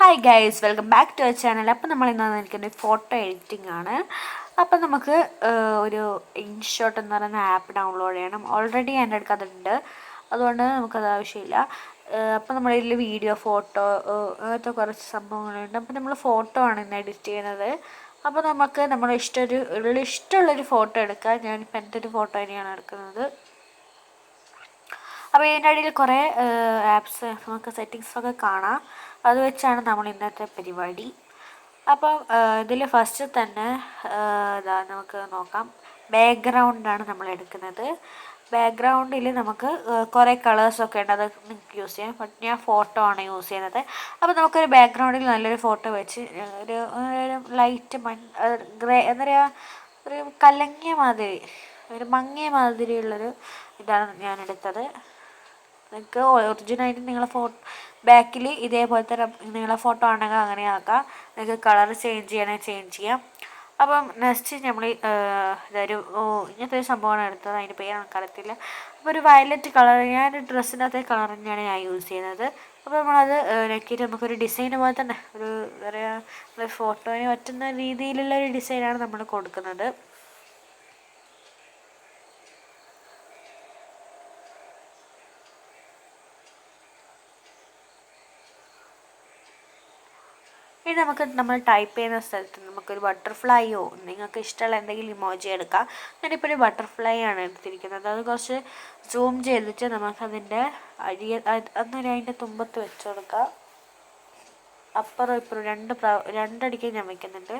Hi guys welcome back to our channel അപ്പോൾ നമ്മൾ ഇന്ന് നിൽക്കുന്ന ഫോട്ടോ എഡിറ്റിംഗ് ആണ്. അപ്പോൾ നമുക്ക് ഒരു ഇൻഷോട്ട് എന്ന് പറയുന്ന ആപ്പ് ഡൗൺലോഡ് ചെയ്യണം. ഓൾറെഡി എന്റെ അടുത്ത് അതുണ്ട് അതുകൊണ്ട് നമുക്കത് ആവശ്യമില്ല. അപ്പോൾ നമ്മുടെ ഇതിൽ വീഡിയോ ഫോട്ടോ അങ്ങനത്തെ കുറച്ച് സംഭവങ്ങളുണ്ട്. അപ്പോൾ നമ്മൾ ഫോട്ടോ ആണ് ഇന്ന് എഡിറ്റ് ചെയ്യുന്നത്. അപ്പോൾ നമുക്ക് നമ്മുടെ ഇഷ്ടം ഒരു ഉള്ള ഇഷ്ടമുള്ളൊരു ഫോട്ടോ എടുക്കാം. ഞാനിപ്പോൾ എന്റെ ഒരു ഫോട്ടോ തന്നെയാണ് എടുക്കുന്നത്. അപ്പോൾ ഇതിന്റെ ഇടയിൽ കുറേ ആപ്സ് നമുക്ക് സെറ്റിങ്സൊക്കെ കാണാം. അത് വെച്ചാണ് നമ്മൾ ഇന്നത്തെ പരിപാടി. അപ്പം ഇതിൽ ഫസ്റ്റ് തന്നെ ഇതാ നമുക്ക് നോക്കാം. ബാക്ക്ഗ്രൗണ്ടാണ് നമ്മൾ എടുക്കുന്നത്. ബാക്ക്ഗ്രൗണ്ടിൽ നമുക്ക് കുറേ കളേഴ്സൊക്കെ ഉണ്ട്. അത് നിങ്ങൾക്ക് യൂസ് ചെയ്യാം. ബട്ട് ഞാൻ ഫോട്ടോ ആണ് യൂസ് ചെയ്യുന്നത്. അപ്പോൾ നമുക്കൊരു ബാക്ക്ഗ്രൗണ്ടിൽ നല്ലൊരു ഫോട്ടോ വെച്ച് ഒരു ഒരു ലൈറ്റ് മൺ ഗ്രേ എന്താ പറയുക ഒരു കലങ്ങിയ മാതിരി ഒരു മങ്ങിയ മാതിരിയുള്ളൊരു ഇതാണ് ഞാൻ എടുത്തത്. നിങ്ങൾക്ക് ഒറിജിനായിട്ട് നിങ്ങളെ ഫോ ബാക്കിൽ ഇതേപോലത്തെ നിങ്ങളെ ഫോട്ടോ ആണെങ്കിൽ അങ്ങനെ ആക്കാം. നിങ്ങൾക്ക് കളർ ചേഞ്ച് ചെയ്യണമെങ്കിൽ ചേഞ്ച് ചെയ്യാം. അപ്പം നെക്സ്റ്റ് നമ്മൾ ഇതൊരു ഇങ്ങനത്തെ ഒരു സംഭവമാണ് എടുത്തത്. അതിന്റെ പേരാണ് എനിക്കറിയത്തില്ല അപ്പോൾ ഒരു വയലറ്റ് കളർ ഞാൻ ഡ്രസ്സിനകത്തെ കളർ തന്നെയാണ് ഞാൻ യൂസ് ചെയ്യുന്നത്. അപ്പോൾ നമ്മളത് നെക്കിയിട്ട് നമുക്കൊരു ഡിസൈൻ പോലെ തന്നെ ഒരു എന്താ പറയുക ഫോട്ടോയിന് പറ്റുന്ന രീതിയിലുള്ള ഒരു ഡിസൈനാണ് നമ്മൾ കൊടുക്കുന്നത്. ഇനി നമുക്ക് നമ്മൾ ടൈപ്പ് ചെയ്യുന്ന സ്ഥലത്ത് നമുക്കൊരു ബട്ടർഫ്ലൈയോ നിങ്ങൾക്ക് ഇഷ്ടമുള്ള എന്തെങ്കിലും ഇമോജി എടുക്കാം. ഞാനിപ്പോൾ ഒരു ബട്ടർഫ്ലൈ ആണ് എടുത്തിരിക്കുന്നത്. അത് കുറച്ച് സൂം ചെയ്തിട്ട് നമുക്കതിന്റെ അഴിയ അന്നൊരു അതിന്റെ തുമ്പത്ത് വെച്ച് കൊടുക്കാം. അപ്പുറം ഇപ്പുറം രണ്ട് പ്രാ രണ്ടടിക്ക് ഞാൻ വയ്ക്കുന്നുണ്ട്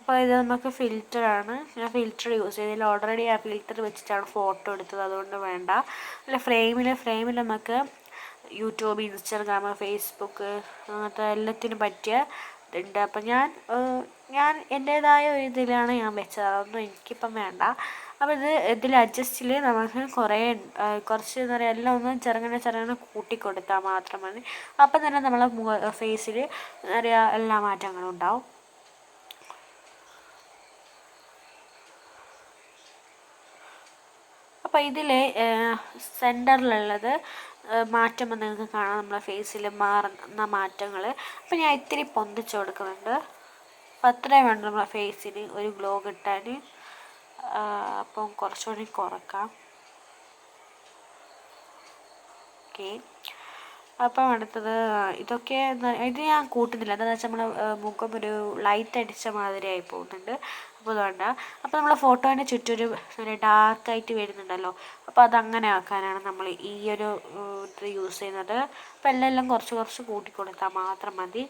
അപ്പോൾ ഇത് നമുക്ക് ഫിൽറ്ററാണ് ഞാൻ ഫിൽറ്റർ യൂസ് ചെയ്തതിൽ ഓൾറെഡി ആ ഫിൽറ്റർ വെച്ചിട്ടാണ് ഫോട്ടോ എടുത്തത്. അതുകൊണ്ട് വേണ്ട. അല്ല ഫ്രെയിമിൽ ഫ്രെയിമിൽ നമുക്ക് യൂട്യൂബ് ഇൻസ്റ്റാഗ്രാം ഫേസ്ബുക്ക് അങ്ങനത്തെ എല്ലാത്തിനും പറ്റിയ ഇതുണ്ട്. അപ്പം ഞാൻ ഞാൻ എന്റേതായ ഒരു ഇതിലാണ് ഞാൻ വെച്ചത്. അതൊന്നും എനിക്കിപ്പം വേണ്ട. അപ്പോൾ ഇത് ഇതിൽ അഡ്ജസ്റ്റിൽ നമുക്ക് കുറേ കുറച്ച് എന്താ പറയുക എല്ലാം ഒന്ന് ചെറുങ്ങനെ ചെറുങ്ങനെ കൂട്ടിക്കൊടുത്താൽ മാത്രം മതി. അപ്പം തന്നെ നമ്മളെ ഫേസിൽ എന്താ പറയുക എല്ലാ മാറ്റങ്ങളും ഉണ്ടാവും. അപ്പോൾ ഇതിൽ സെന്ററിലുള്ളത് മാറ്റം നിങ്ങൾക്ക് കാണാം. നമ്മളെ ഫേസിൽ മാറുന്ന മാറ്റങ്ങൾ അപ്പോൾ ഞാൻ ഇത്തിരി പൊന്തിച്ച് കൊടുക്കുന്നുണ്ട്. അപ്പോൾ അത്രയും വേണം നമ്മളെ ഫേസിന് ഒരു ഗ്ലോ കിട്ടാൻ അപ്പം കുറച്ചുകൂടി കുറക്കാം. ഓക്കെ. അപ്പം അടുത്തത് ഇതൊക്കെ ഇത് ഞാൻ കൂട്ടുന്നില്ല. എന്താണെന്ന് വെച്ചാൽ നമ്മുടെ മുഖം ഒരു ലൈറ്റ് അടിച്ച മാതിരിയായി പോകുന്നുണ്ട്. അപ്പോൾ അതുകൊണ്ട് അപ്പോൾ നമ്മൾ ഫോട്ടോന്റെ ചുറ്റൊരു ഒരു ഡാർക്കായിട്ട് വരുന്നുണ്ടല്ലോ. അപ്പോൾ അതങ്ങനെ ആക്കാനാണ് നമ്മൾ ഈ ഒരു ഇത് യൂസ് ചെയ്യുന്നത്. അപ്പോൾ എല്ലാം എല്ലാം കുറച്ച് കുറച്ച് കൂട്ടി കൊടുത്താൽ മാത്രം മതി.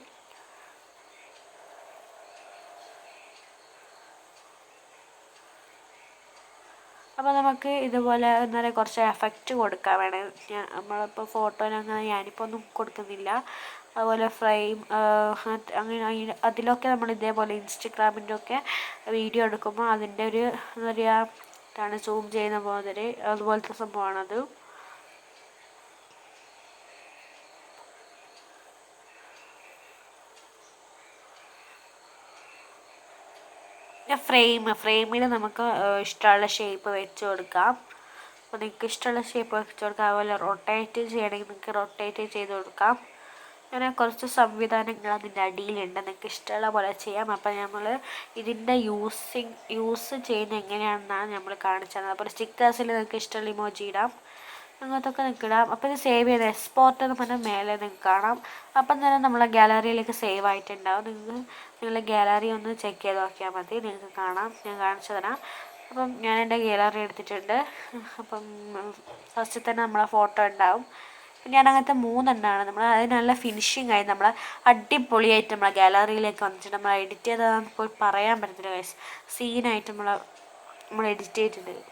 അപ്പോൾ നമുക്ക് ഇതുപോലെ എന്താ പറയുക കുറച്ച് എഫക്റ്റ് കൊടുക്കാൻ വേണം. ഞാൻ നമ്മളിപ്പോൾ ഫോട്ടോയിലങ്ങനെ ഞാനിപ്പോൾ ഒന്നും കൊടുക്കുന്നില്ല. അതുപോലെ ഫ്രെയിം അങ്ങനെ അതിലൊക്കെ നമ്മൾ ഇതേപോലെ ഇൻസ്റ്റഗ്രാമിന്റെ ഒക്കെ വീഡിയോ എടുക്കുമ്പോൾ അതിന്റെ ഒരു എന്താ പറയുക ഇതാണ് സൂം ചെയ്യുന്ന പോലെ അതുപോലത്തെ സംഭവമാണത്. ഫ്രെയിം ഫ്രെയിമിൽ നമുക്ക് ഇഷ്ടമുള്ള ഷേപ്പ് വെച്ച് കൊടുക്കാം. അപ്പോൾ നിങ്ങൾക്ക് ഇഷ്ടമുള്ള ഷേപ്പ് വെച്ച് കൊടുക്കാം. അതുപോലെ റൊട്ടേറ്റ് ചെയ്യണമെങ്കിൽ നിങ്ങൾക്ക് റൊട്ടേറ്റ് ചെയ്ത് കൊടുക്കാം. അങ്ങനെ കുറച്ച് സംവിധാനങ്ങൾ അതിന്റെ അടിയിലുണ്ട്. നിങ്ങൾക്ക് ഇഷ്ടമുള്ള പോലെ ചെയ്യാം. അപ്പം നമ്മൾ ഇതിന്റെ യൂസിങ് യൂസ് ചെയ്യുന്നത് എങ്ങനെയാണെന്നാണ് നമ്മൾ കാണിച്ചു തന്നത്. അപ്പോൾ സ്റ്റിക്കേഴ്സിൽ നിങ്ങൾക്ക് ഇഷ്ടമുള്ള ഇമോജി ഇടാം. അങ്ങനത്തൊക്കെ നിങ്ങൾക്ക് ഇടാം. അപ്പോൾ ഇത് സേവ് ചെയ്ത് എക്സ്പോർട്ട് എന്ന് പറഞ്ഞാൽ മേലെ നിങ്ങൾക്ക് കാണാം. അപ്പം തന്നെ നമ്മളെ ഗാലറിയിലേക്ക് സേവ് ആയിട്ടുണ്ടാവും. നിങ്ങൾക്ക് നിങ്ങളുടെ ഗാലറി ഒന്ന് ചെക്ക് ചെയ്ത് നോക്കിയാൽ മതി. നിങ്ങൾക്ക് കാണാം. ഞാൻ കാണിച്ചു തരാം. അപ്പം ഞാൻ എന്റെ ഗാലറി എടുത്തിട്ടുണ്ട്. അപ്പം ഫസ്റ്റ് തന്നെ നമ്മളെ ഫോട്ടോ ഉണ്ടാവും. ഞാൻ അങ്ങനത്തെ മൂന്നെണ്ണമാണ് നമ്മൾ അത് നല്ല ഫിനിഷിങ് ആയി. നമ്മൾ അടിപൊളിയായിട്ട് നമ്മളെ ഗാലറിയിലേക്ക് വന്നിട്ട് നമ്മൾ എഡിറ്റ് ചെയ്തതാണെന്ന് പോയി പറയാൻ പറ്റത്തില്ല ഗൈസ് സീനായിട്ട് നമ്മൾ നമ്മൾ എഡിറ്റ് ചെയ്തിട്ടുണ്ട്.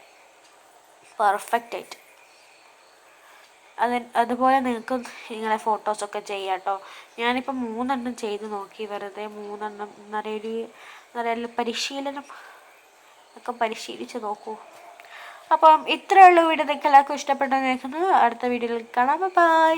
പെർഫെക്റ്റ് ആയിട്ട്. അത് അതുപോലെ നിങ്ങൾക്കും നിങ്ങളെ ഫോട്ടോസൊക്കെ ചെയ്യാം കേട്ടോ ഞാനിപ്പോൾ മൂന്നെണ്ണം ചെയ്ത് നോക്കി. വെറുതെ മൂന്നെണ്ണം ഒരു എന്താ പരിശീലനം ഒക്കെ പരിശീലിച്ച് നോക്കൂ. അപ്പം ഉള്ളൂ വീഡിയോ. നിങ്ങൾക്ക് എല്ലാവർക്കും ഇഷ്ടപ്പെട്ടെന്ന് കേൾക്കുന്നു. അടുത്ത വീഡിയോയിൽ കാണാം. ബൈ